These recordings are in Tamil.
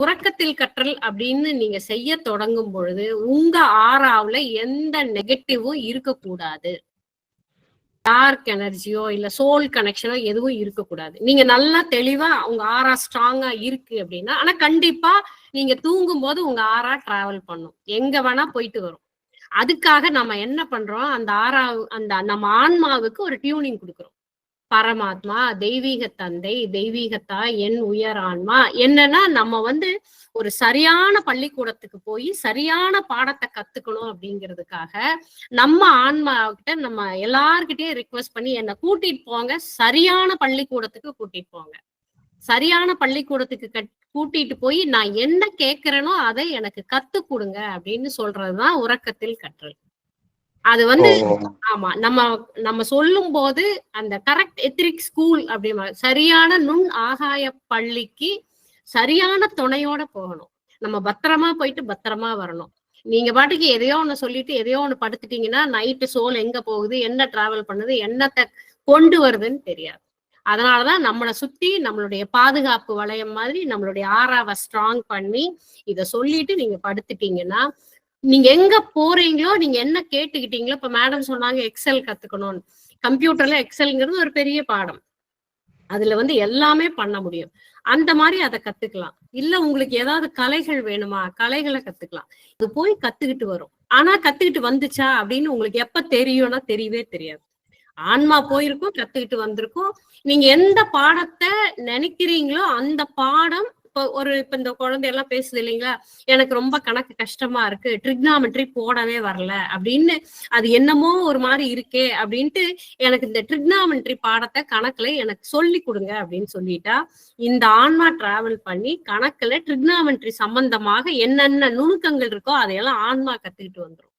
உறக்கத்தில் கற்றல் அப்படின்னு நீங்க செய்ய தொடங்கும் பொழுது உங்க ஆறாவில எந்த நெகட்டிவும் இருக்கக்கூடாது. டார்க் எனர்ஜியோ இல்ல சோல் கனெக்ஷனோ எதுவும் இருக்கக்கூடாது. நீங்க நல்லா தெளிவா உங்க ஆறா ஸ்ட்ராங்கா இருக்கு அப்படின்னா ஆனா கண்டிப்பா நீங்க தூங்கும் போது உங்க ஆறா டிராவல் பண்ணும். எங்க வேணா போயிட்டு வரும். அதுக்காக நம்ம என்ன பண்றோம்? அந்த ஆறா அந்த நம்ம ஆன்மாவுக்கு ஒரு டியூனிங் கொடுக்குறோம். பரமாத்மா தெய்வீக தந்தை தெய்வீகத்தா என் உயர் ஆன்மா. என்னன்னா நம்ம வந்து ஒரு சரியான பள்ளிக்கூடத்துக்கு போய் சரியான பாடத்தை கத்துக்கணும் அப்படிங்கிறதுக்காக நம்ம ஆன்மா கிட்ட நம்ம எல்லார்கிட்டயும் ரிக்வெஸ்ட் பண்ணி என்னை கூட்டிட்டு போங்க. சரியான பள்ளிக்கூடத்துக்கு கூட்டிட்டு போங்க. சரியான பள்ளிக்கூடத்துக்கு கட் கூட்டிட்டு போய் நான் என்ன கேட்கிறேனோ அதை எனக்கு கத்து கொடுங்க அப்படின்னு சொல்றதுதான் உறக்கத்தில் கற்றல். அது வந்து ஆமா நம்ம நம்ம சொல்லும் போது அந்த கரெக்ட் எத்திரிக் ஸ்கூல் அப்படிமா சரியான நுண் ஆகாய பள்ளிக்கு சரியான துணையோட போகணும். நம்ம பத்திரமா போயிட்டு பத்திரமா வரணும். நீங்க பாட்டுக்கு எதையோ ஒண்ணு சொல்லிட்டு எதையோ ஒண்ணு படுத்துட்டீங்கன்னா நைட்டு சோல் எங்க போகுது என்ன டிராவல் பண்ணுது என்னத்தை கொண்டு வருதுன்னு தெரியாது. அதனாலதான் நம்மளை சுத்தி நம்மளுடைய பாதுகாப்பு வளையம் மாதிரி நம்மளுடைய ஆறாவை ஸ்ட்ராங் பண்ணி இத சொல்லிட்டு நீங்க படுத்துட்டீங்கன்னா நீங்க எங்க போறீங்களோ நீங்க என்ன கேட்டுக்கிட்டீங்களோ இப்ப மேடம் சொன்னாங்க எக்ஸல் கத்துக்கணும்னு. கம்ப்யூட்டர்ல எக்ஸல்ங்கிறது ஒரு பெரிய பாடம். அதுல வந்து எல்லாமே பண்ண முடியும். அந்த மாதிரி அதை கத்துக்கலாம். இல்ல உங்களுக்கு ஏதாவது கலைகள் வேணுமா? கலைகளை கத்துக்கலாம். இது போய் கத்துக்கிட்டு வரும். ஆனா கத்துக்கிட்டு வந்துச்சா அப்படின்னு உங்களுக்கு எப்ப தெரியும்னா தெரியவே தெரியாது. ஆன்மா போயிருக்கும் கத்துக்கிட்டு வந்திருக்கும். நீங்க எந்த பாடத்தை நினைக்கிறீங்களோ அந்த பாடம் இப்போ ஒரு இப்ப இந்த குழந்தை எல்லாம் பேசுது இல்லைங்களா? எனக்கு ரொம்ப கணக்கு கஷ்டமா இருக்கு. ட்ரிக்னாமெட்ரி போடவே வரல. அப்படின்னு அது என்னமோ ஒரு மாதிரி இருக்கே அப்படின்ட்டு எனக்கு இந்த ட்ரிக்னாமெட்ரி பாடத்தை கணக்குல எனக்கு சொல்லி கொடுங்க அப்படின்னு சொல்லிட்டா இந்த ஆன்மா டிராவல் பண்ணி கணக்குல ட்ரிக்னாமெட்ரி சம்பந்தமாக என்னென்ன நுணுக்கங்கள் இருக்கோ அதையெல்லாம் ஆன்மா கத்துக்கிட்டு வந்துடும்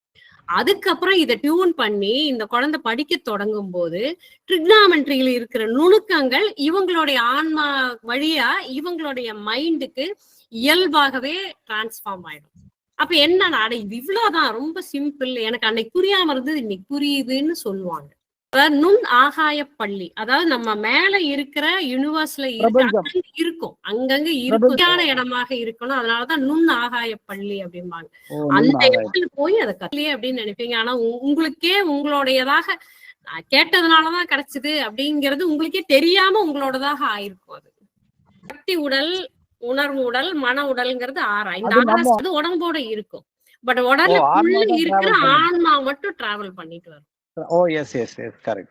அதுக்கப்புறம் இதை டியூன் பண்ணி இந்த குழந்தை படிக்க தொடங்கும் போது ட்ரிக்னாமெண்ட்ரியில் இருக்கிற நுணுக்கங்கள் இவங்களுடைய ஆன்மா வழியா இவங்களுடைய மைண்டுக்கு இயல்பாகவே டிரான்ஸ்ஃபார்ம் ஆயிடும். அப்ப என்ன அட இது இவ்வளவுதான் ரொம்ப சிம்பிள் எனக்கு அன்னைக்கு புரியாம இருந்தது இன்னைக்கு புரியுதுன்னு சொல்லுவாங்க. அதாவது நுண் ஆகாய பள்ளி. அதாவது நம்ம மேல இருக்கிற யூனிவர்ஸ்ல இருக்க இருக்கும். அங்கங்க இருக்கான இடமாக இருக்கணும். அதனாலதான் நுண் ஆகாய பள்ளி அப்படிம்பாங்க. அந்த இடத்துல போய் அதை கல்வி அப்படின்னு நினைப்பீங்க. ஆனா உங்களுக்கே உங்களுடையதாக கேட்டதுனாலதான் கிடைச்சது அப்படிங்கிறது உங்களுக்கே தெரியாம உங்களோடதாக ஆயிருக்கும் அது. சக்தி உடல் உணர்வு உடல் மன உடல்ங்கிறது ஆறா இந்த ஆறா உடம்போட இருக்கும். பட் உடலுக்குள்ள இருக்கிற ஆன்மா மட்டும் டிராவல் பண்ணிட்டு வரும். Oh, yes, yes, yes, correct.